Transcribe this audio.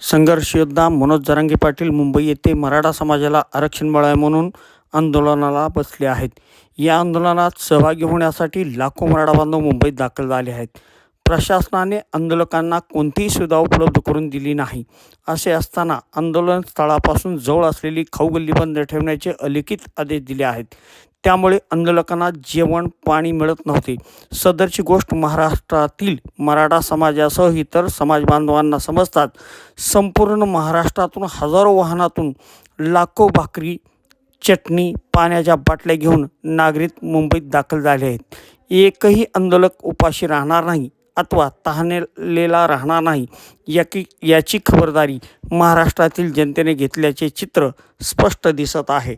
संघर्ष योद्धा मनोज जरांगे पाटील मुंबई येथे मराठा समाजाला आरक्षण मिळावे म्हणून आंदोलनाला बसले आहेत. या आंदोलनात सहभागी होण्यासाठी लाखो मराठा बांधव मुंबईत दाखल झाले आहेत. प्रशासनाने आंदोलकांना कोणतीही सुविधा उपलब्ध करून दिली नाही. असे असताना आंदोलन स्थळापासून जवळ असलेली खाऊगल्ली बंद ठेवण्याचे अलिखित आदेश दिले आहेत. त्यामुळे आंदोलकांना जेवण पाणी मिळत नव्हते. सदरची गोष्ट महाराष्ट्रातील मराठा समाजासह इतर समाजबांधवांना समजतात. संपूर्ण महाराष्ट्रातून हजारो वाहनातून लाखो भाकरी चटणी पाण्याच्या बाटल्या घेऊन नागरिक मुंबईत दाखल झाले आहेत. एकही आंदोलक उपाशी राहणार नाही अथवा तहानेलेला राहणार नाही याकी याची खबरदारी महाराष्ट्रातील जनतेने घेतल्याचे चित्र स्पष्ट दिसत आहे.